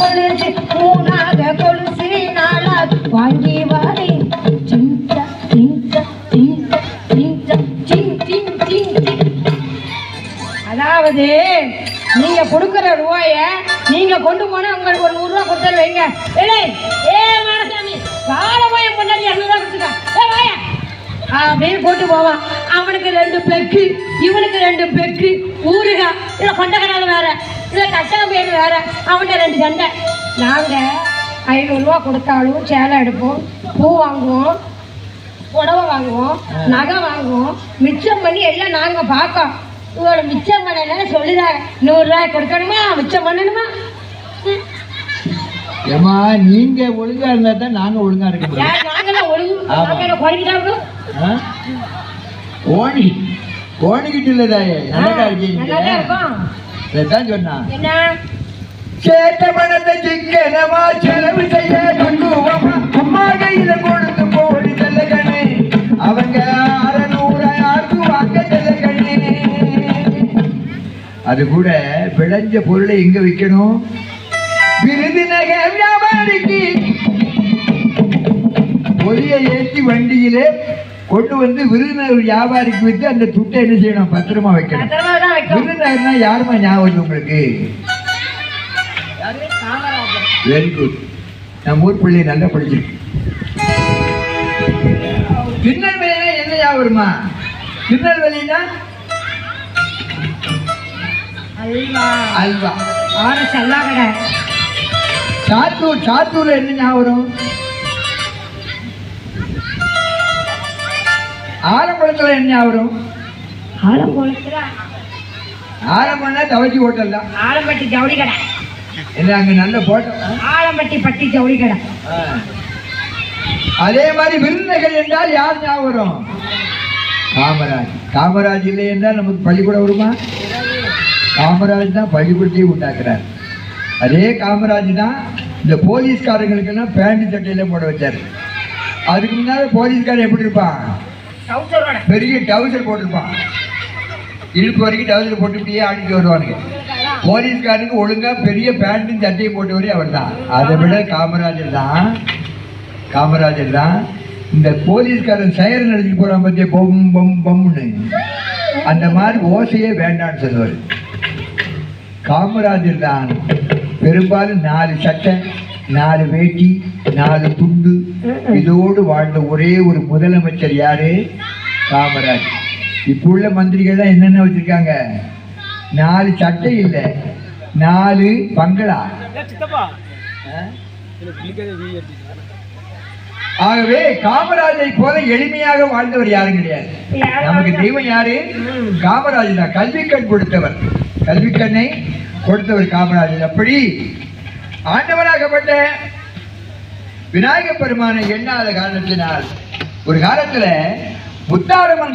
கொலுசு மூணாக கொலுசு நாளாக. வாங்கி வாரி. சிந்த சிந்த சிந்த சிந்த சிங் சிங் அதாவது நீங்க கொடுக்குற ரூபாய நீங்க கொண்டு போனா உங்களுக்கு ஒரு நூறுரூவா கொடுத்துரு வைங்க. ஏடே ஏ மாடசாமி காலமாய பொண்டாடி இரநூறுவா கொடுத்துக்கா. அப்படின்னு கொண்டு போவான். அவனுக்கு ரெண்டு பெக்கு இவனுக்கு ரெண்டு பெக்கு ஊருகா இல்லை கொண்டக்கடால வேற. இல்ல கட்டணம் பேர் வேற. அவன்கிட்ட ரெண்டு சண்டை. நாங்க ஐநூறுரூவா கொடுத்தாலும் சேலை எடுப்போம் பூ வாங்குவோம் புடவை வாங்குவோம் நகை வாங்குவோம். மிச்சம் பண்ணி எல்லாம் நாங்க பார்க்கோம். இவளை மிச்சம் பண்ணல சொல்லுதாங்க நூறுரூவாய் கொடுக்கணுமா? மிச்சம் பண்ணணுமா. ஏமா நீங்க ஒழுங்கா இருந்தா தான் நாங்க ஒழுங்கா இருக்க முடியும்? கோணி. கோணிக்கிட்டு இல்லதாயே நல்லா இருக்கீங்க இதான் சொன்னா சேட்ட பணத்தை சிக்கனமா செலவு செய்ய கொண்டுவமா அம்மா கையில கொடுத்து போடி செல்லகணே அவங்க அறநூறு ஆக்குவாங்க செல்லகணே அது கூட விளைஞ்ச பொருளை எங்க விற்கணும் விருதுநகர் வியாபாரிக்கு. பொதியை ஏற்றி வண்டியிலே கொண்டு வந்து விருதுநகர் வியாபாரிக்கு வித்து அந்த துட்டை என்ன செய்யணும்? பத்திரமா வைக்கணும். விருதுநகர்னா யாருமா ஞாபகம் உங்களுக்கு? வெரி குட் நம்ம ஊர் பிள்ளை நல்லா படிச்சிருக்கு. திருநெல்வேலினா என்ன ஞாபகம் வருமா? திருநெல்வேலினா அல்வா. அல்வா. ஆறு செல்லா கடை. சாத்தூர் சாத்தூர்ல என்ன ஞாபகம் ஆலங்குளத்துல என்ன வரும் ஆலங்குளத்துல ஆலங்குளம்னா தவச்சி ஹோட்டல் தான். ஆலம்பட்டி ஜவுளி கடை. என்ன அங்க நல்ல போட்டோம் ஆலம்பட்டி பட்டி ஜவுளி கடை. அதே மாதிரி விருதுநகர் என்றால் யார் ஞாபகம்? வரும் காமராஜ். காமராஜ் இல்லை என்றால் நமக்கு பள்ளிக்கூடம் வருமா காமராஜ் தான் பள்ளிக்கூடத்தையும் உண்டாக்குறார். அதே காமராஜ் தான் இந்த போலீஸ்காரங்களுக்கெல்லாம் பேண்ட் சட்டையில போட வச்சார். அதுக்கு முன்னாடி போலீஸ்காரன் எப்படி இருப்பான்? பெரிய டவுசர் போட்டிருப்பான் இடுப்பு வரைக்கும் டவுசர் போட்டு இப்படியே ஆடிட்டு வருவானுங்க போலீஸ்காரனுக்கு ஒழுங்கா பெரிய பேண்ட்டும் சட்டையும் போட்டவரே அவர் தான் அதை விட காமராஜர் தான். காமராஜர் தான். இந்த போலீஸ்காரன் சயர் நடத்திட்டு போறான் பத்திய? பொம் பொம் பொம்னு. அந்த மாதிரி ஓசையே வேண்டாம்னு சொல்லுவார். காமராஜர் தான். பெரும்பாலும் நாலு சட்டை நாலு வேட்டி நாலு துண்டு. இதோடு வாழ்ந்த ஒரே ஒரு முதலமைச்சர் யாரு? காமராஜ். இப்போ உள்ள மந்திரிகள்லாம் என்னென்ன வச்சிருக்காங்க? நாலு சட்டை இல்லை நாலு பங்களா? ஆகவே காமராஜை போல எளிமையாக வாழ்ந்தவர் யாரும் கிடையாது. நமக்கு தெய்வம் யாரு? காமராஜர் தான். கல்விக்கண் கொடுத்தவர். கல்விக்கண்ணை கொடுத்தவர் காமராஜர். அப்படி ஆண்டவனாகப்பட்ட விநாயகப் பெருமானை எண்ணாத காரணத்தினால் ஒரு காலத்துல முத்தாரம்மன்